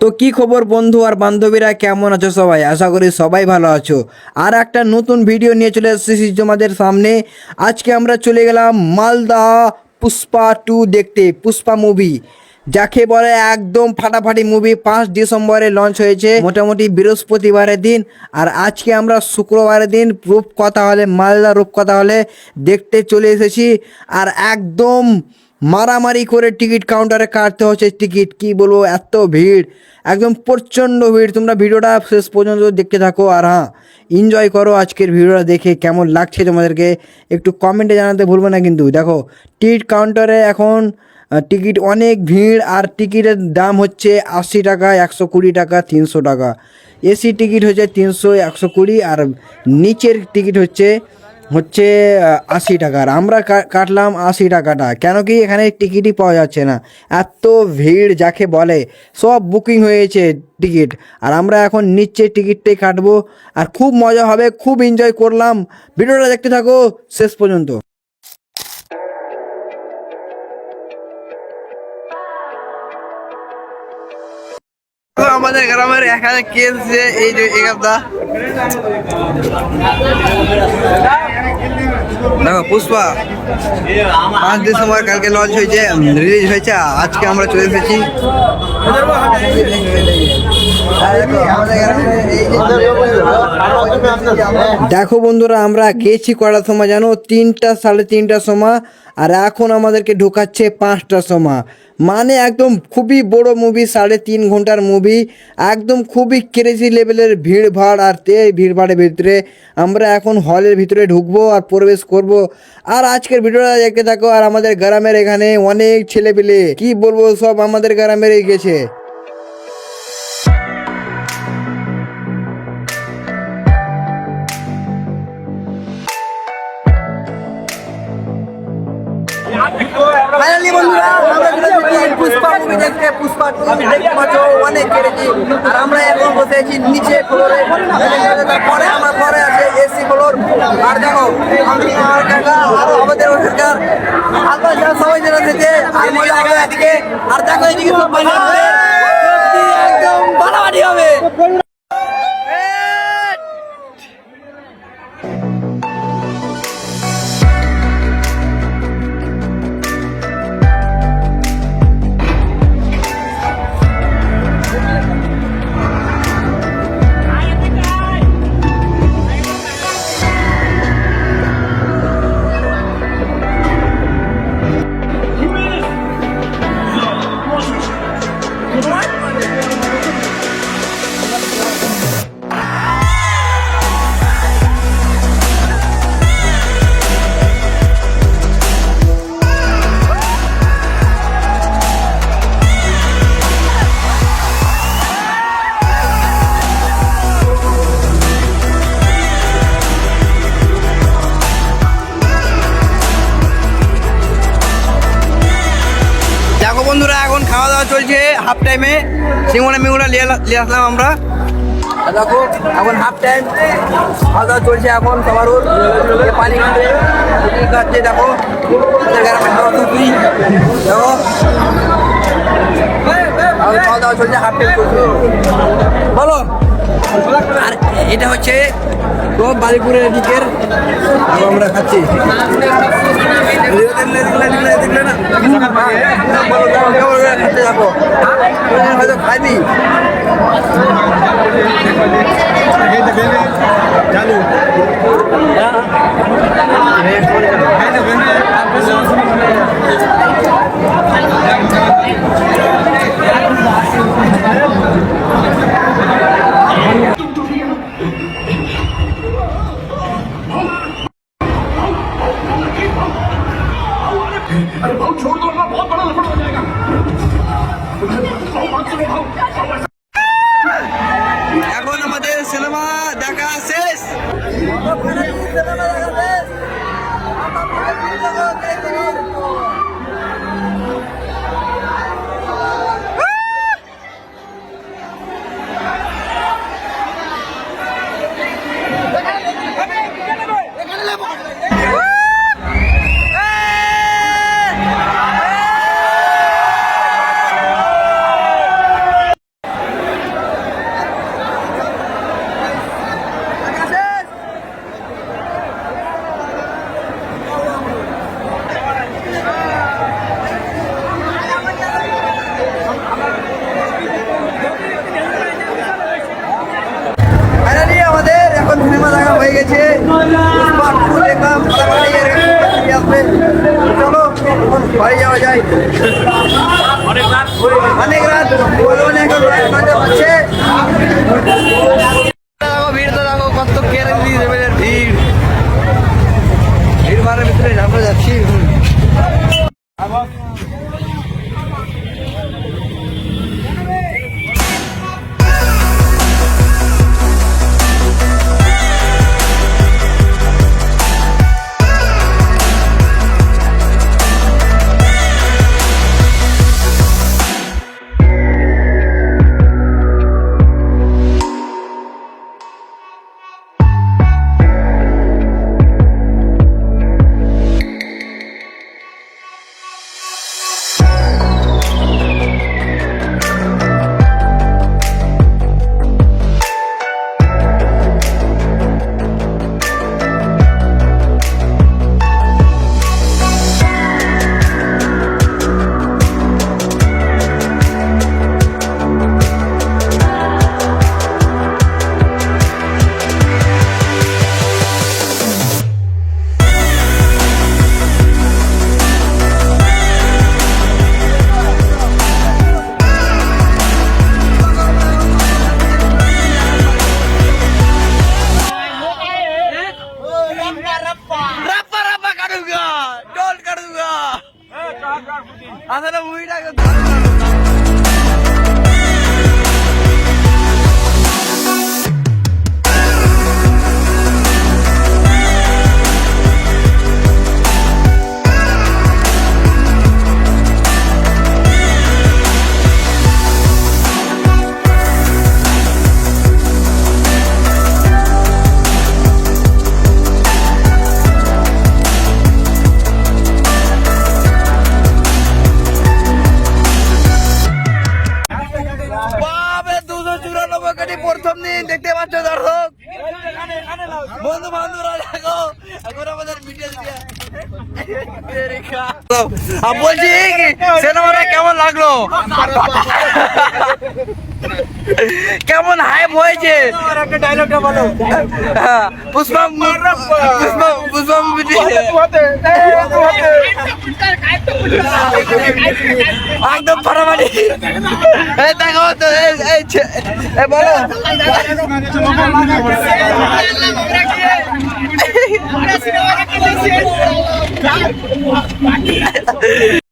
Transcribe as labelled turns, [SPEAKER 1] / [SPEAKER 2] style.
[SPEAKER 1] তো কি খবর বন্ধু আর বান্ধবীরা? কেমন আছো সবাই? আশা করি সবাই ভালো আছো। আর একটা নতুন ভিডিও নিয়ে চলে এসেছি তোমাদের সামনে। আজকে আমরা চলে গেলাম মালদা পুষ্পা টু দেখতে, পুষ্পা মুভি যাকে বলে একদম ফাটাফাটি মুভি পাঁচ ডিসেম্বরে লঞ্চ হয়েছে মোটামুটি বৃহস্পতিবারের দিন। আর আজকে আমরা শুক্রবারের দিন রূপকথা হলে, মালদা রূপকথা হলে দেখতে চলে এসেছি। আর একদম মারামারি করে টিকিট কাউন্টারে কাটতে হচ্ছে টিকিট। কি বলব, এত ভিড়, একদম প্রচণ্ড ভিড়। তোমরা ভিডিওটা শেষ পর্যন্ত দেখতে থাকো। আর হ্যাঁ এনজয় করো আজকের ভিডিওটা দেখে কেমন লাগছে তোমাদেরকে। একটু কমেন্টে জানাতে ভুলবে না কিন্তু। দেখো, টিকিট কাউন্টারে এখন টিকিট অনেক ভিড় আর টিকিটের দাম হচ্ছে আশি টাকা, একশো কুড়ি টাকা, তিনশো টাকা। এসি টিকিট হচ্ছে তিনশো, একশো কুড়ি আর নিচের টিকিট হচ্ছে হচ্ছে আশি টাকার আমরা কাটলাম আশি টাকাটা। কেন কি এখানে টিকিটই পাওয়া যাচ্ছে না। এত ভিড় যাকে বলে, সব বুকিং হয়েছে টিকিট। আর আমরা এখন নিচে টিকিটটাই কাটবো। আর খুব মজা হবে, খুব এনজয় করলাম। ভিডিওটা দেখতে থাকো, শেষ পর্যন্ত। আমাদের গ্রামের এখানে কেলছে এই যে এগাদা দেখো পুষ্পা পাঁচ ডিসেম্বর কালকে লঞ্চ হয়েছে রিলিজ হয়েছে আজকে আমরা চলে এসেছি। দেখো বন্ধুরা, আমরা গেছি কটার সময় জানো? তিনটা, সাড়ে তিনটার সময়, আর এখন আমাদেরকে ঢোকাচ্ছে পাঁচটার সময়। মানে একদম খুবই বড় মুভি সাড়ে তিন ঘণ্টার মুভি একদম খুবই ক্রেজি লেভেলের ভিড় ভাড় আর এই ভিড় ভাড়ের ভিতরে আমরা এখন হলের ভিতরে ঢুকবো আর প্রবেশ করব। আর আজকের ভিডিওটা দেখতে থাকো, আর আমাদের গ্রামের এখানে অনেক ছেলে পেলে কি বলব, সব আমাদের গ্রামেরই গেছে। পুষ্পা দেখতে পুষ্পা টু দেখতে পাচ্ছ অনেক কেটেছি। আর আমরা এখন বসে আছি নিচে ফ্লোরে। পরে আমার, পরে আছে এসি ফ্লোর। আর দেখো, আমি আমার কাকা, আরও আমাদের ওখানকার আলবা যারা সবাই যারা এসেছে আর দেখো এদিকে একদম বাড়াবাড়ি হবে। দেখো বন্ধুরা এখন খাওয়া দাওয়া চলছে হাফ টাইমে সিঙ্গুড়া মিঙ্গুড়া নিয়ে আসলাম আমরা। দেখো এখন হাফ টাইম খাওয়া দাওয়া চলছে এখন সবার পানি খাচ্ছে খাচ্ছে দেখো। দেখো। খাওয়া দাওয়া চলছে হাফ টাইম চলছে। বলো। আর এটা হচ্ছে তো বালিপুরের দিকের আমরা খাচ্ছি। দেখলে না? যাব। হয়তো খাবি চালু করে খাচ্ছে যাব হয়তো খাইনি এখন গেছে। তাড়াতাড়ি আসবে। চলো যাওয়া যায়। অনেক রাত অনেক রাত ರಪ್ಪ ರಪ್ಪ ಕಡುಗ ಡೋಲ್ ಕಡುಗ ಅದೆಲ್ಲ ಮುಗಿದಾಗ বলছি সিনেমাটা কেমন লাগল? কেমন হাইপ হয়েছে?
[SPEAKER 2] একটা বলো।
[SPEAKER 1] হ্যাঁ, পুষ্পা পুষ্পা পুষ্পা movie একদম ফাটাফাটি। দেখো তো এই いや、もう何や？